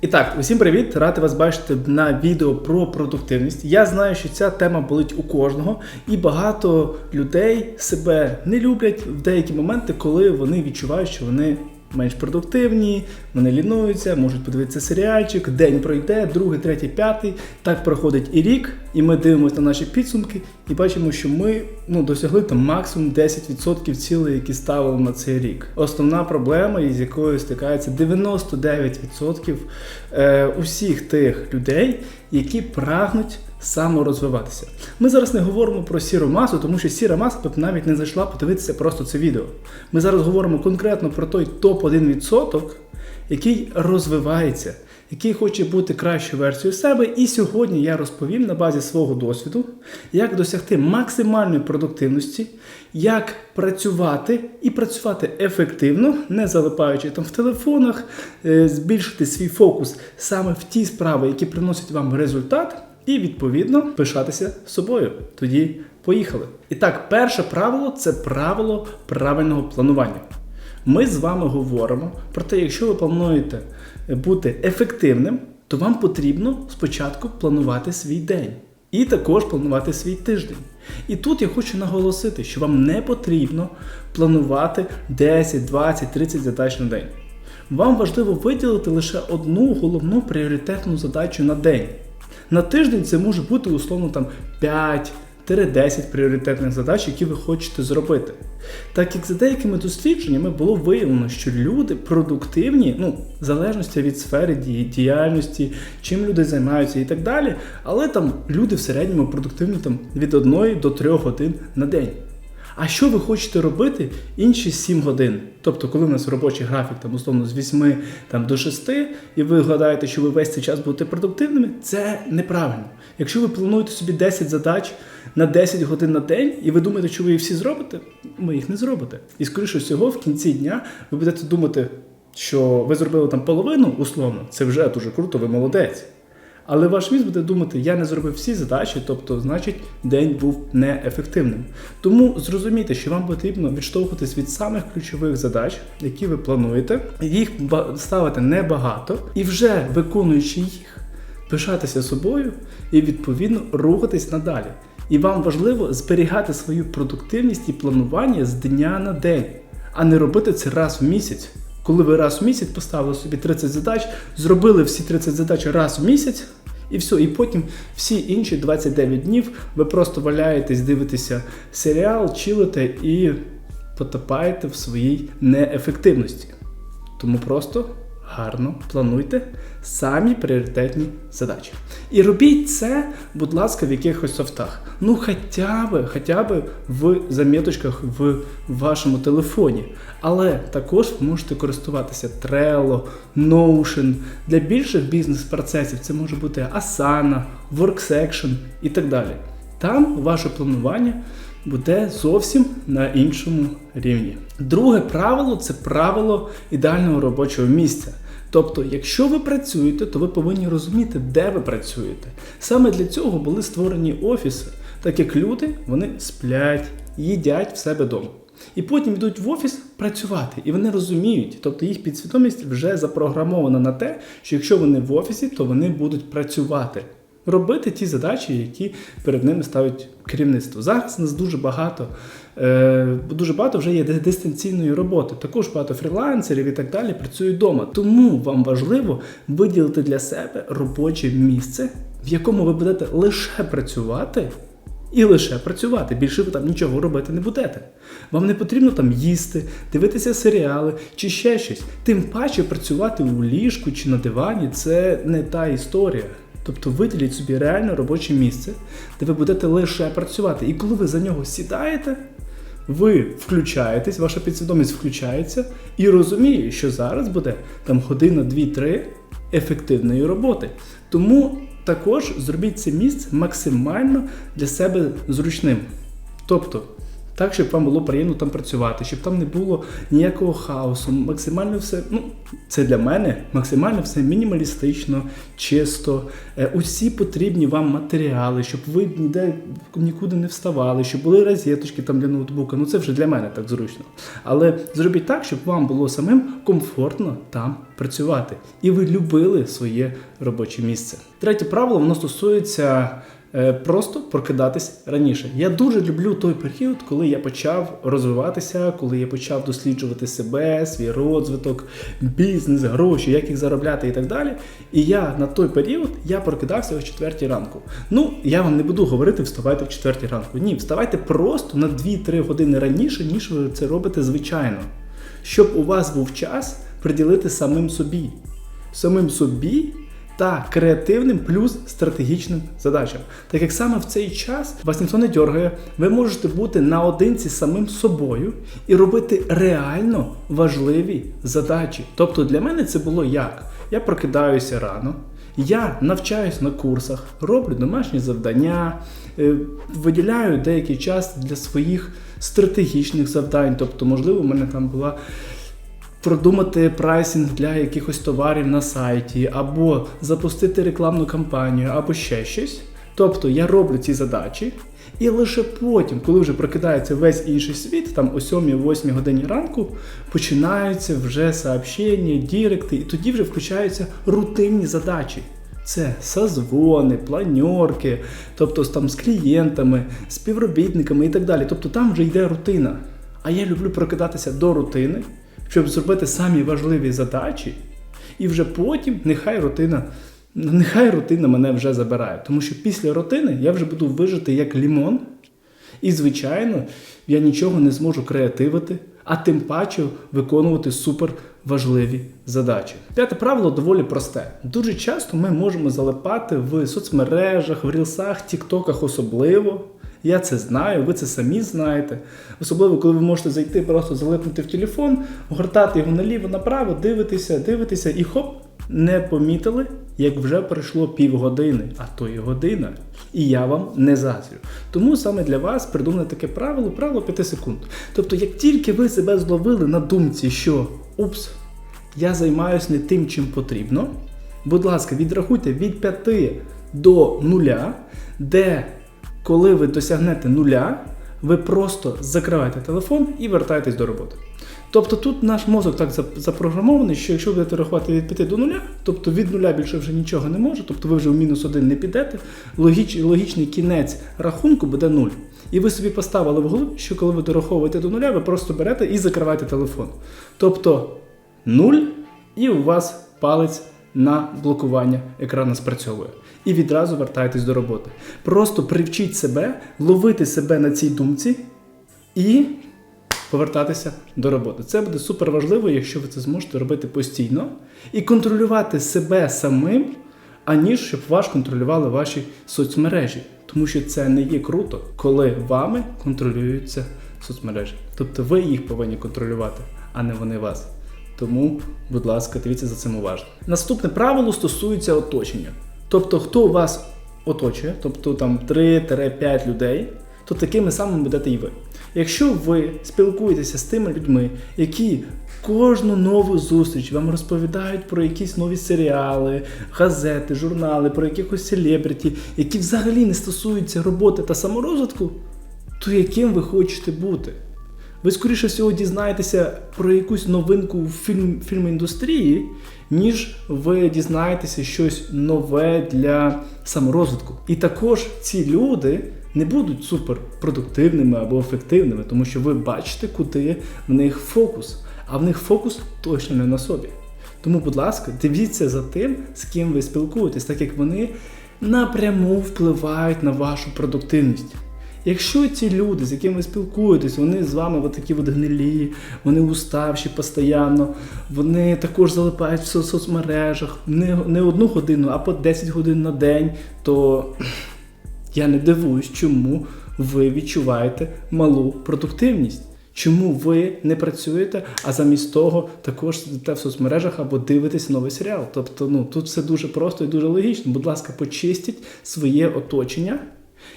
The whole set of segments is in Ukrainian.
І так, усім привіт! Радий вас бачити на відео про продуктивність. Я знаю, що ця тема болить у кожного, і багато людей себе не люблять в деякі моменти, коли вони відчувають, що вони менш продуктивні, вони лінуються, можуть подивитися серіальчик, день пройде, другий, третій, п'ятий. Так проходить і рік, і ми дивимося на наші підсумки і бачимо, що ми ну, досягли там максимум 10% цілей, які ставили на цей рік. Основна проблема, із якою стикається 99% е, усіх тих людей, які прагнуть саморозвиватися. Ми зараз не говоримо про сіру масу, тому що сіра маса б навіть не зайшла подивитися просто це відео. Ми зараз говоримо конкретно про той топ-1%, який розвивається, який хоче бути кращою версією себе. І сьогодні я розповім на базі свого досвіду, як досягти максимальної продуктивності, як працювати і працювати ефективно, не залипаючи там в телефонах, е, збільшити свій фокус саме в ті справи, які приносять вам результат. І відповідно пишатися собою. Тоді поїхали. І так, перше правило це правило правильного планування. Ми з вами говоримо про те, якщо ви плануєте бути ефективним, то вам потрібно спочатку планувати свій день і також планувати свій тиждень. І тут я хочу наголосити, що вам не потрібно планувати 10, 20, 30 задач на день. Вам важливо виділити лише одну головну пріоритетну задачу на день. На тиждень це може бути условно там 5-10 пріоритетних задач, які ви хочете зробити. Так як за деякими дослідженнями було виявлено, що люди продуктивні, ну, в залежності від сфери діяльності, чим люди займаються і так далі, але там люди в середньому продуктивні там, від 1 до 3 годин на день. А що ви хочете робити інші 7 годин? Тобто, коли у нас робочий графік, там, условно, з 8 там, до 6, і ви гадаєте, що ви весь цей час будете продуктивними, це неправильно. Якщо ви плануєте собі 10 задач на 10 годин на день, і ви думаєте, що ви їх всі зробите, ви їх не зробите. І, скоріше всього, в кінці дня ви будете думати, що ви зробили там половину, условно, це вже дуже круто, ви молодець. Але ваш мізк буде думати, я не зробив всі задачі, тобто, значить, день був неефективним. Тому зрозумійте, що вам потрібно відштовхуватись від самих ключових задач, які ви плануєте, їх ставити небагато, і вже виконуючи їх, пишатися собою і відповідно рухатись надалі. І вам важливо зберігати свою продуктивність і планування з дня на день, а не робити це раз в місяць. Коли ви раз в місяць поставили собі 30 задач, зробили всі 30 задач раз в місяць, і все, і потім всі інші 29 днів ви просто валяєтесь, дивитеся серіал, чилите і потопаєте в своїй неефективності. Тому просто гарно плануйте самі пріоритетні задачі. І робіть це, будь ласка, в якихось софтах. Ну, хоча б, хоча б в заміточках в вашому телефоні. Але також можете користуватися Trello, Notion. Для більших бізнес-процесів це може бути Asana, WorkSection і так далі. Там ваше планування буде зовсім на іншому рівні. Друге правило це правило ідеального робочого місця. Тобто, якщо ви працюєте, то ви повинні розуміти, де ви працюєте. Саме для цього були створені офіси, так як люди вони сплять, їдять в себе вдома. І потім йдуть в офіс працювати, і вони розуміють, тобто їх підсвідомість вже запрограмована на те, що якщо вони в офісі, то вони будуть працювати робити ті задачі, які перед ними ставить керівництво. Зараз нас дуже багато е, дуже багато вже є дистанційної роботи. Також багато фрілансерів і так далі працюють вдома. Тому вам важливо виділити для себе робоче місце, в якому ви будете лише працювати. І лише працювати. Більше ви там нічого робити не будете. Вам не потрібно там їсти, дивитися серіали чи ще щось. Тим паче працювати у ліжку чи на дивані це не та історія. Тобто виділіть собі реально робоче місце, де ви будете лише працювати. І коли ви за нього сідаєте, ви включаєтесь, ваша підсвідомість включається і розуміє, що зараз буде там година, дві-три ефективної роботи. Тому також зробіть це місце максимально для себе зручним. Тобто так, щоб вам було приємно там працювати, щоб там не було ніякого хаосу. Максимально все, ну це для мене максимально все мінімалістично, чисто. Е, Усі потрібні вам матеріали, щоб ви ніде нікуди не вставали, щоб були розеточки там для ноутбука. Ну це вже для мене так зручно. Але зробіть так, щоб вам було самим комфортно там працювати. І ви любили своє робоче місце. Третє правило воно стосується. Е, Просто прокидатись раніше. Я дуже люблю той період, коли я почав розвиватися, коли я почав досліджувати себе, свій розвиток, бізнес, гроші, як їх заробляти і так далі. І я на той період я прокидався о 4 ранку. Ну, я вам не буду говорити, вставайте в 4 ранку. Ні, вставайте просто на 2-3 години раніше, ніж ви це робите звичайно. Щоб у вас був час приділити самим собі. Самим собі та креативним плюс стратегічним задачам. Так як саме в цей час вас ніхто не дергає, ви можете бути наодинці самим собою і робити реально важливі задачі. Тобто для мене це було як? Я прокидаюся рано. Я навчаюсь на курсах, роблю домашні завдання, е, виділяю деякий час для своїх стратегічних завдань. Тобто, можливо, в мене там була продумати прайсинг для якихось товарів на сайті, або запустити рекламну кампанію, або ще щось. Тобто я роблю ці задачі, і лише потім, коли вже прокидається весь інший світ, там о 7-8 годині ранку, починаються вже сообщення, діректи, і тоді вже включаються рутинні задачі. Це созвони, планьорки, тобто там з клієнтами, співробітниками і так далі. Тобто там вже йде рутина. А я люблю прокидатися до рутини, щоб зробити самі важливі задачі, і вже потім нехай рутина, нехай рутина мене вже забирає. Тому що після рутини я вже буду вижити як лімон, і, звичайно, я нічого не зможу креативити, а тим паче виконувати супер важливі задачі. П'яте правило доволі просте. Дуже часто ми можемо залипати в соцмережах, в рілсах, тіктоках особливо. Я це знаю, ви це самі знаєте. Особливо, коли ви можете зайти, просто залипнути в телефон, гортати його наліво, направо, дивитися, дивитися, і хоп, не помітили, як вже пройшло півгодини, а то і година. І я вам не заздрю. Тому саме для вас придумане таке правило, правило 5 секунд. Тобто, як тільки ви себе зловили на думці, що упс, я займаюся не тим, чим потрібно, будь ласка, відрахуйте від 5 до 0, де коли ви досягнете нуля, ви просто закриваєте телефон і вертаєтесь до роботи. Тобто тут наш мозок так запрограмований, що якщо будете рахувати від 5 до 0, тобто від нуля більше вже нічого не може, тобто ви вже в мінус 1 не підете, логіч, логічний кінець рахунку буде 0. І ви собі поставили в голові, що коли ви дораховуєте до нуля, ви просто берете і закриваєте телефон. Тобто 0, і у вас палець на блокування екрану спрацьовує. І відразу вертаєтесь до роботи. Просто привчіть себе, ловити себе на цій думці і повертатися до роботи. Це буде супер важливо, якщо ви це зможете робити постійно і контролювати себе самим, аніж щоб вас контролювали ваші соцмережі. Тому що це не є круто, коли вами контролюються соцмережі. Тобто ви їх повинні контролювати, а не вони вас. Тому, будь ласка, дивіться за цим уважно. Наступне правило стосується оточення. Тобто, хто вас оточує, тобто там 3-5 людей, то такими самими будете і ви. Якщо ви спілкуєтеся з тими людьми, які кожну нову зустріч вам розповідають про якісь нові серіали, газети, журнали, про якихось селебриті, які взагалі не стосуються роботи та саморозвитку, то яким ви хочете бути? Ви, скоріше всього, дізнаєтеся про якусь новинку в фільм, фільміндустрії, ніж ви дізнаєтеся щось нове для саморозвитку. І також ці люди не будуть суперпродуктивними або ефективними, тому що ви бачите, куди в них фокус. А в них фокус точно не на собі. Тому, будь ласка, дивіться за тим, з ким ви спілкуєтесь, так як вони напряму впливають на вашу продуктивність. Якщо ці люди, з якими ви спілкуєтесь, вони з вами от такі от гнилі, вони уставші постійно, вони також залипають в соцмережах не, не одну годину, а по 10 годин на день, то я не дивуюсь, чому ви відчуваєте малу продуктивність. Чому ви не працюєте, а замість того також сидите в соцмережах або дивитесь новий серіал? Тобто, ну тут все дуже просто і дуже логічно. Будь ласка, почистіть своє оточення,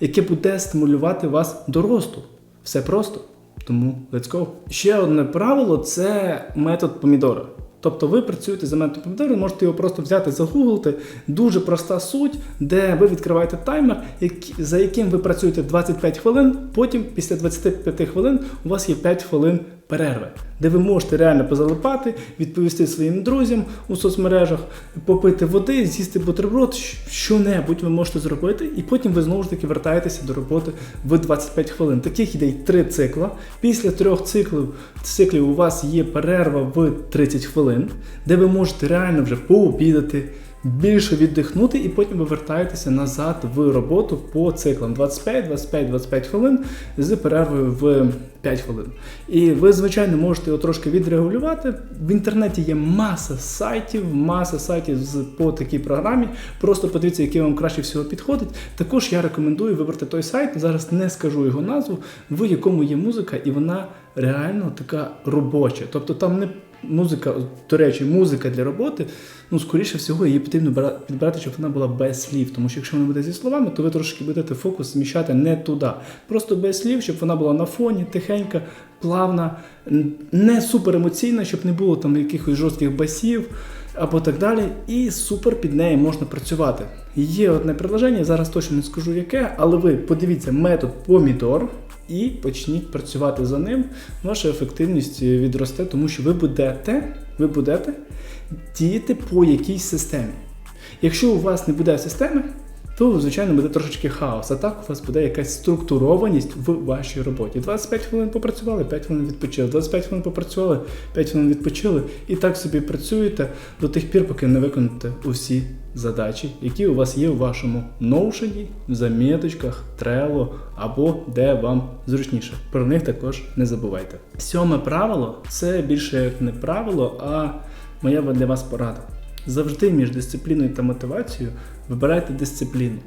яке буде стимулювати вас до росту. Все просто. Тому let's go. Ще одне правило це метод помідора. Тобто ви працюєте за методом помідора, можете його просто взяти, загуглити. Дуже проста суть, де ви відкриваєте таймер, за яким ви працюєте 25 хвилин. Потім, після 25 хвилин, у вас є 5 хвилин перерви, де ви можете реально позалипати, відповісти своїм друзям у соцмережах, попити води, з'їсти бутерброд, що-небудь ви можете зробити, і потім ви знову ж таки вертаєтеся до роботи в 25 хвилин. Таких ідей три цикла. Після трьох циклів, циклів у вас є перерва в 30 хвилин, де ви можете реально вже пообідати. Більше віддихнути, і потім ви вертаєтеся назад в роботу по циклам 25, 25, 25 хвилин з перервою в 5 хвилин. І ви, звичайно, можете його трошки відрегулювати. В інтернеті є маса сайтів, маса сайтів по такій програмі. Просто подивіться, який вам краще всього підходить. Також я рекомендую вибрати той сайт. Зараз не скажу його назву, в якому є музика, і вона реально така робоча. Тобто там не музика, до речі, музика для роботи. Ну, скоріше всього, її потрібно підбирати, щоб вона була без слів. Тому що якщо вона буде зі словами, то ви трошки будете фокус зміщати не туди. Просто без слів, щоб вона була на фоні, тихенька, плавна, не супер емоційна, щоб не було там якихось жорстких басів або так далі. І супер під нею можна працювати. Є одне предложення, зараз точно не скажу яке, але ви подивіться метод помідор. І почніть працювати за ним. Ваша ефективність відросте, тому що ви будете, ви будете діяти по якійсь системі. Якщо у вас не буде системи, то, звичайно, буде трошечки хаос. А так у вас буде якась структурованість в вашій роботі. 25 хвилин попрацювали, 5 хвилин відпочили, 25 хвилин попрацювали, 5 хвилин відпочили. І так собі працюєте до тих пір, поки не виконаєте усі задачі, які у вас є у вашому ноушені, в заміточках, Trello або де вам зручніше. Про них також не забувайте. Сьоме правило це більше як не правило, а моя для вас порада. Завжди між дисципліною та мотивацією вибирайте дисципліну.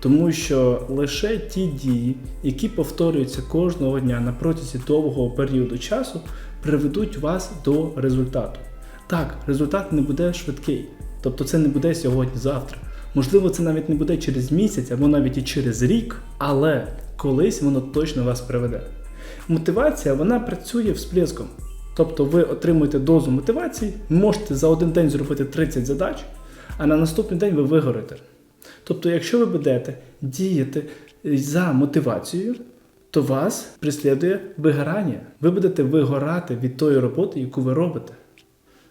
Тому що лише ті дії, які повторюються кожного дня на протязі довгого періоду часу, приведуть вас до результату. Так, результат не буде швидкий, тобто це не буде сьогодні-завтра. Можливо, це навіть не буде через місяць або навіть і через рік, але колись воно точно вас приведе. Мотивація вона працює всплеском. Тобто ви отримуєте дозу мотивації, можете за один день зробити 30 задач, а на наступний день ви вигорите. Тобто, якщо ви будете діяти за мотивацією, то вас прислідує вигорання. Ви будете вигорати від тої роботи, яку ви робите.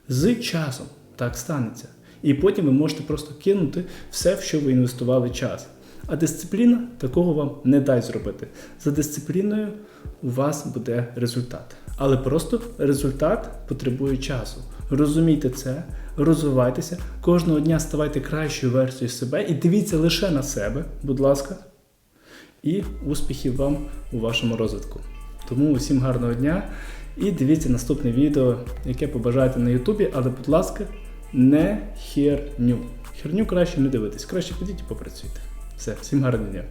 З часом так станеться. І потім ви можете просто кинути все, в що ви інвестували час. А дисципліна такого вам не дасть зробити. За дисципліною у вас буде результат. Але просто результат потребує часу. Розумійте це, розвивайтеся, кожного дня ставайте кращою версією себе і дивіться лише на себе, будь ласка, і успіхів вам у вашому розвитку. Тому усім гарного дня і дивіться наступне відео, яке побажаєте на Ютубі, але, будь ласка, не херню. Херню краще не дивитись, краще підіть і попрацюйте. Все, всім гарного дня.